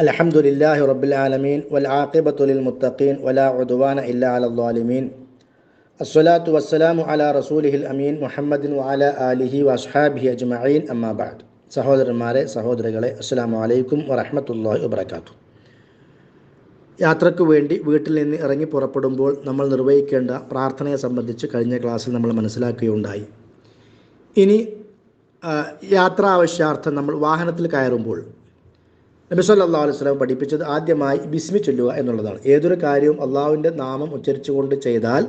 الحمد لله رب العالمين والعاقبة للمتقين ولا عدوان إلا على الظالمين الصلاة والسلام على رسوله الأمين محمد وعلى آله وأصحابه أجمعين أما بعد സഹോദരന്മാരെ സഹോദരികളെ അസ്സാം വലൈക്കും വറഹമത്തല്ലാഹി വബർക്കാത്തു യാത്രയ്ക്ക് വേണ്ടി വീട്ടിൽ നിന്ന് ഇറങ്ങി പുറപ്പെടുമ്പോൾ നമ്മൾ നിർവഹിക്കേണ്ട പ്രാർത്ഥനയെ സംബന്ധിച്ച് കഴിഞ്ഞ ക്ലാസ്സിൽ നമ്മൾ മനസ്സിലാക്കുകയുണ്ടായി ഇനി ആ, യാത്രാ ആവശ്യാർത്ഥം നമ്മൾ വാഹനത്തിൽ കയറുമ്പോൾ നബി സല്ലല്ലാഹു അലൈഹി വസല്ലം പഠിപ്പിച്ചത് ആദ്യമായി ബിസ്മി ചൊല്ലുക എന്നുള്ളതാണ്. ഏതൊരു കാര്യവും അള്ളാഹുവിന്റെ നാമം ഉച്ചരിച്ചുകൊണ്ട് ചെയ്താൽ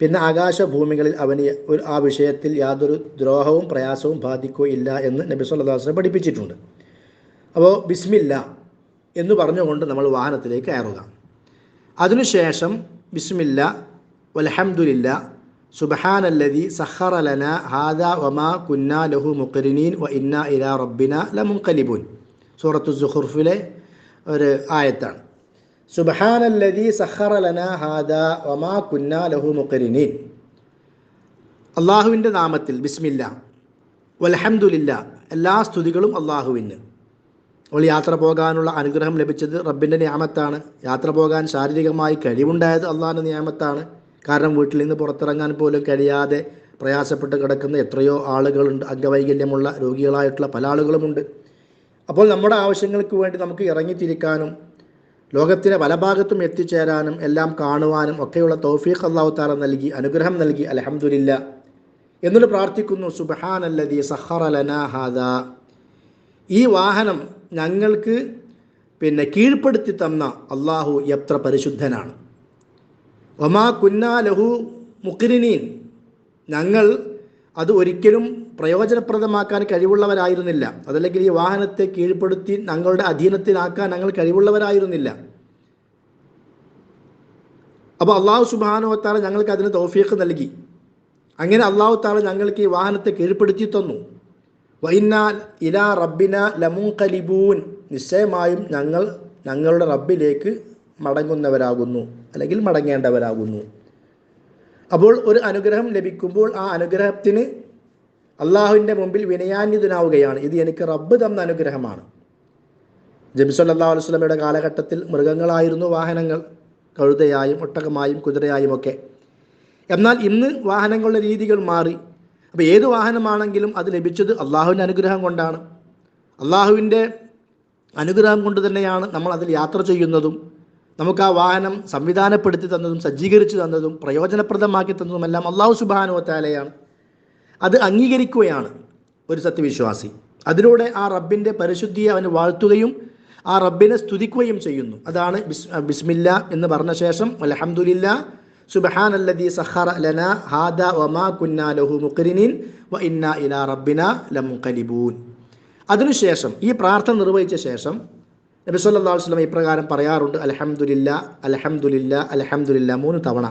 പിന്നെ ആകാശഭൂമികളിൽ അവന് ഒരു ആ വിഷയത്തിൽ യാതൊരു ദ്രോഹവും പ്രയാസവും ബാധിക്കുകയില്ല എന്ന് നബി അലൈഹി വസല്ലം പഠിപ്പിച്ചിട്ടുണ്ട്. അപ്പോൾ ബിസ്മില്ല എന്ന് പറഞ്ഞുകൊണ്ട് നമ്മൾ വാഹനത്തിലേക്ക് കയറുക. അതിനുശേഷം ബിസ്മില്ല വൽഹംദുലില്ല സുബ്ഹാനല്ലദി സഖറ ലന ഹാദാ വമാ കുന്ന ലഹു മുക്കരിനീൻ വ ഇന്ന ഇലാ റബ്ബിന ലമുൻഖലിബൂൻ സൂറത്തു സുഹുർഫിലെ ഒരു ആയത്താണ്. സുബഹാനല്ലതി സഖറ ലന ഹാദാ വമാ കുന്നാ ലഹു അള്ളാഹുവിന്റെ നാമത്തിൽ ബിസ്മില്ല വൽഹംദുലില്ല എല്ലാ സ്തുതികളും അള്ളാഹുവിന്. അവൾ യാത്ര പോകാനുള്ള അനുഗ്രഹം ലഭിച്ചത് റബ്ബിന്റെ നിയാമത്താണ് യാത്ര പോകാൻ ശാരീരികമായി കഴിവുണ്ടായത് അള്ളാഹിന്റെ നിയാമത്താണ് കാരണം വീട്ടിൽ നിന്ന് പുറത്തിറങ്ങാൻ പോലും കഴിയാതെ പ്രയാസപ്പെട്ട് കിടക്കുന്ന എത്രയോ ആളുകളുണ്ട്. അംഗവൈകല്യമുള്ള രോഗികളായിട്ടുള്ള പല ആളുകളുമുണ്ട്. അപ്പോൾ നമ്മുടെ ആവശ്യങ്ങൾക്ക് വേണ്ടി നമുക്ക് ഇറങ്ങിത്തിരിക്കാനും ലോകത്തിലെ പല ഭാഗത്തും എത്തിച്ചേരാനും എല്ലാം കാണുവാനും ഒക്കെയുള്ള തൗഫീഖ് അള്ളാഹു താല നൽകി അനുഗ്രഹം നൽകി അലഹമുല്ല എന്നിട്ട് പ്രാർത്ഥിക്കുന്നു സുബഹാനല്ലതി സഹറലന ഹാദ. ഈ വാഹനം ഞങ്ങൾക്ക് പിന്നെ കീഴ്പ്പെടുത്തി തന്ന അള്ളാഹു എത്ര പരിശുദ്ധനാണ്. ഒമാ കുന്നാ ലഹു മുക്കിരിനീൻ ഞങ്ങൾ അത് ഒരിക്കലും പ്രയോജനപ്രദമാക്കാൻ കഴിവുള്ളവരായിരുന്നില്ല. അതല്ലെങ്കിൽ ഈ വാഹനത്തെ കീഴ്പ്പെടുത്തി ഞങ്ങളുടെ അധീനത്തിലാക്കാൻ ഞങ്ങൾ കഴിവുള്ളവരായിരുന്നില്ല. അപ്പോൾ അള്ളാഹു സുബാനു താല ഞങ്ങൾക്ക് അതിന് തൗഫീഖ് നൽകി. അങ്ങനെ അള്ളാഹു താല ഞങ്ങൾക്ക് ഈ വാഹനത്തെ കീഴ്പ്പെടുത്തി തന്നു. വൈനാൽ ഇലാ റബ്ബിന ലമുൻകലിബൂൻ. നിശ്ചയമായും ഞങ്ങൾ ഞങ്ങളുടെ റബ്ബിലേക്ക് മടങ്ങുന്നവരാകുന്നു. അല്ലെങ്കിൽ മടങ്ങേണ്ടവരാകുന്നു. അപ്പോൾ ഒരു അനുഗ്രഹം ലഭിക്കുമ്പോൾ ആ അനുഗ്രഹത്തിന് അള്ളാഹുവിന്റെ മുമ്പിൽ വിനയാന്യതനാവുകയാണ് ഇത് എനിക്ക് റബ്ബ് തന്ന അനുഗ്രഹമാണ്. ജബി അല്ലാ വസ്ലമയുടെ കാലഘട്ടത്തിൽ മൃഗങ്ങളായിരുന്നു വാഹനങ്ങൾ. കഴുതയായും ഒട്ടകമായും കുതിരയായും ഒക്കെ. എന്നാൽ ഇന്ന് വാഹനങ്ങളുടെ രീതികൾ മാറി. അപ്പോൾ ഏത് വാഹനമാണെങ്കിലും അത് ലഭിച്ചത് അള്ളാഹുവിന്റെ അനുഗ്രഹം കൊണ്ടാണ്. അള്ളാഹുവിന്റെ അനുഗ്രഹം കൊണ്ട് തന്നെയാണ് നമ്മൾ അതിൽ യാത്ര ചെയ്യുന്നതും. നമുക്ക് ആ വാഹനം സംവിധാനപ്പെടുത്തി തന്നതും സജ്ജീകരിച്ചു തന്നതും പ്രയോജനപ്രദമാക്കി തന്നതും തന്നതുമെല്ലാം അള്ളാഹു സുബാനുവത്താലയാണ് അത് അംഗീകരിക്കുകയാണ് ഒരു സത്യവിശ്വാസി. അതിലൂടെ ആ റബ്ബിന്റെ പരിശുദ്ധിയെ അവന് വാഴ്ത്തുകയും ആ റബ്ബിനെ സ്തുതിക്കുകയും ചെയ്യുന്നു. അതാണ് ബിസ് ബിസ്മില്ല എന്ന് പറഞ്ഞ ശേഷം അലഹമുല്ല സുബഹാൻ അല്ലദി സഖറ ലന ഹാദ വമാ കുന്ന ലഹു മുഖരിനിൻ വ ഇന്ന ഇല റബ്ബിന ലമുഖലിബൂൻ അതിനുശേഷം ഈ പ്രാർത്ഥന നിർവഹിച്ച ശേഷം നബിസ്വല്ലാ വസ്ലം ഇപ്രകാരം പറയാറുണ്ട് അലഹമുല്ല അലഹമുല്ല അലഹമുല്ല മൂന്ന് തവണ.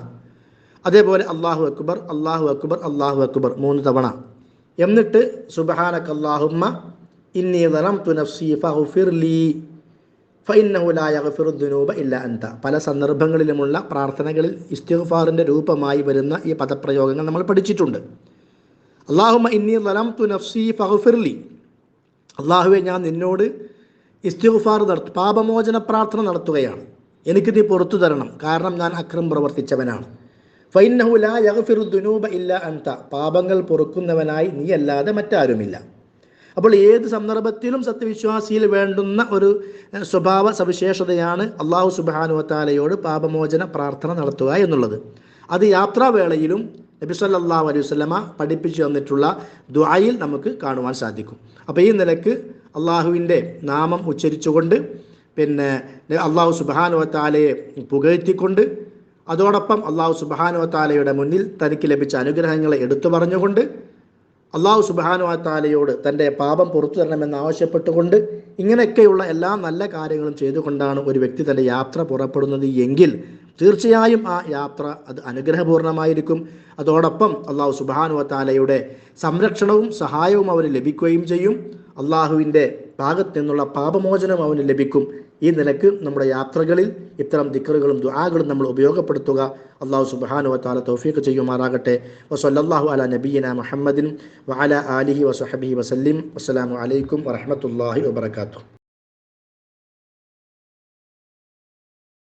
അതേപോലെ അള്ളാഹു അക്ബർ അള്ളാഹു അക്ബർ അള്ളാഹു അക്ബർ മൂന്ന് തവണ. എന്നിട്ട് സുബഹാനക് അള്ളാഹുമ്മ ഇന്നി ദറംതു നഫ്സി ഇല്ല അന്ത പല സന്ദർഭങ്ങളിലുമുള്ള പ്രാർത്ഥനകളിൽ ഇസ്തിഫാറിന്റെ രൂപമായി വരുന്ന ഈ പദപ്രയോഗങ്ങൾ നമ്മൾ പഠിച്ചിട്ടുണ്ട്. അള്ളാഹുമ ഇന്നി ദറംതു നഫ്സി ഫഹുഫിർലി അള്ളാഹുവെ ഞാൻ നിന്നോട് ഇസ്തിഗ്ഫാർ നടത്തു പാപമോചന പ്രാർത്ഥന നടത്തുകയാണ്. എനിക്ക് നീ പുറത്തു തരണം. കാരണം ഞാൻ അക്രം പ്രവർത്തിച്ചവനാണ്. ഫൈനഹു ലാ യഗ്ഫിറു ഇല്ല അൻത. പാപങ്ങൾ പൊറുക്കുന്നവനായി നീ അല്ലാതെ മറ്റാരുമില്ല. അപ്പോൾ ഏത് സന്ദർഭത്തിലും സത്യവിശ്വാസിയിൽ വേണ്ടുന്ന ഒരു സ്വഭാവ സവിശേഷതയാണ് അള്ളാഹു സുബാനുവത്താലയോട് പാപമോചന പ്രാർത്ഥന നടത്തുക എന്നുള്ളത്. അത് യാത്രാവേളയിലും നബി സല്ലല്ലാഹു അലൈഹി പഠിപ്പിച്ചു തന്നിട്ടുള്ള ദ്വായിൽ നമുക്ക് കാണുവാൻ സാധിക്കും. അപ്പോൾ ഈ നിലയ്ക്ക് അള്ളാഹുവിന്റെ നാമം ഉച്ചരിച്ചുകൊണ്ട് പിന്നെ അള്ളാഹു സുബാനുവത്താലയെ പുകഴ്ത്തിക്കൊണ്ട് അതോടൊപ്പം അള്ളാഹു സുബാനുവത്താലയുടെ മുന്നിൽ തനിക്ക് ലഭിച്ച അനുഗ്രഹങ്ങളെ എടുത്തു പറഞ്ഞുകൊണ്ട് അള്ളാഹു സുബാനുവത്താലയോട് തന്റെ പാപം പുറത്തു തരണമെന്ന് ആവശ്യപ്പെട്ടുകൊണ്ട് ഇങ്ങനെയൊക്കെയുള്ള എല്ലാ നല്ല കാര്യങ്ങളും ചെയ്തുകൊണ്ടാണ് ഒരു വ്യക്തി തന്റെ യാത്ര പുറപ്പെടുന്നത് എങ്കിൽ തീർച്ചയായും ആ യാത്ര അത് അനുഗ്രഹപൂർണമായിരിക്കും. അതോടൊപ്പം അള്ളാഹു സുബാനുവത്താലയുടെ സംരക്ഷണവും സഹായവും അവന് ലഭിക്കുകയും ചെയ്യും. അള്ളാഹുവിന്റെ ഭാഗത്ത് നിന്നുള്ള പാപമോചനം അവന് ലഭിക്കും. ഈ നിലയ്ക്ക് നമ്മുടെ യാത്രകളിൽ ഇത്തരം ദിക്കറുകളും ദുആകളും നമ്മൾ ഉപയോഗപ്പെടുത്തുക. അള്ളാഹു സുബ്ഹാനഹു വാല തൗഫീഖ് ചെയ്യുമാറാകട്ടെ. വസല്ലല്ലാഹു അലാ നബീന മുഹമ്മദിൻ വഅല ആലിഹി വസഹബി വസല്ലിം. വസ്സലാമു അലൈക്കും വറഹ്മത്തുള്ളാഹി വബറകാതുഹു.